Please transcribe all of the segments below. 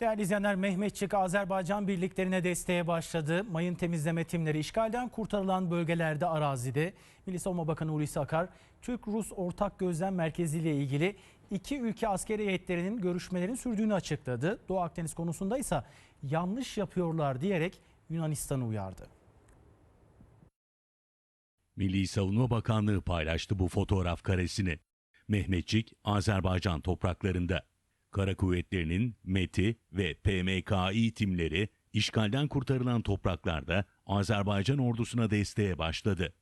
Değerli izleyenler Mehmetçik Azerbaycan birliklerine desteğe başladı. Mayın temizleme timleri işgalden kurtarılan bölgelerde arazide. Milli Savunma Bakanı Hulusi Akar, Türk-Rus Ortak Gözlem Merkezi ile ilgili iki ülke askeri heyetlerinin görüşmelerin sürdüğünü açıkladı. Doğu Akdeniz konusunda ise yanlış yapıyorlar diyerek Yunanistan'ı uyardı. Milli Savunma Bakanlığı paylaştı bu fotoğraf karesini. Mehmetçik, Azerbaycan topraklarında. Kara kuvvetlerinin MET'i ve PMKİ timleri işgalden kurtarılan topraklarda Azerbaycan ordusuna desteğe başladı.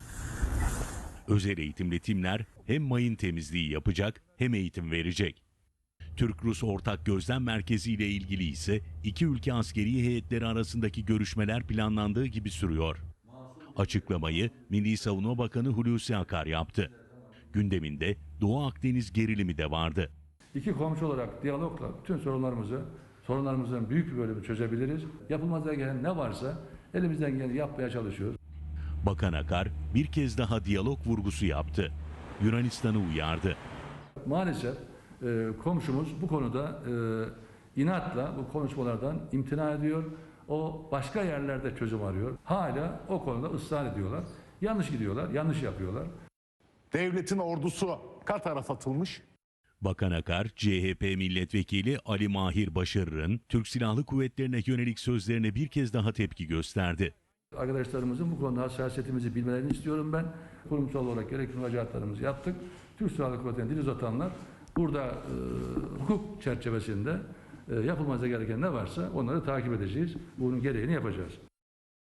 Özel eğitimli timler hem mayın temizliği yapacak hem eğitim verecek. Türk-Rus Ortak Gözlem Merkezi ile ilgili ise iki ülke askeri heyetleri arasındaki görüşmeler planlandığı gibi sürüyor. Açıklamayı Milli Savunma Bakanı Hulusi Akar yaptı. Gündeminde Doğu Akdeniz gerilimi de vardı. İki komşu olarak diyalogla bütün sorunlarımızı, sorunlarımızın büyük bir bölümünü çözebiliriz. Yapılmaz gereken ne varsa elimizden geleni yapmaya çalışıyoruz. Bakan Akar bir kez daha diyalog vurgusu yaptı. Yunanistan'ı uyardı. Maalesef e, komşumuz bu konuda e, inatla bu konuşmalardan imtina ediyor. O başka yerlerde çözüm arıyor. Hala o konuda ısrar ediyorlar. Yanlış gidiyorlar, yanlış yapıyorlar. Devletin ordusu Katar'a satılmış. Bakan Akar, CHP milletvekili Ali Mahir Başarır'ın Türk Silahlı Kuvvetlerine yönelik sözlerine bir kez daha tepki gösterdi. Arkadaşlarımızın bu konuda hassasiyetimizi bilmelerini istiyorum ben. Kurumsal olarak gerekli müracaatlarımızı yaptık. Türk Silahlı Kuvvetleri'ne dil uzatanlar burada e, hukuk çerçevesinde e, yapılması gereken ne varsa onları takip edeceğiz. Bunun gereğini yapacağız.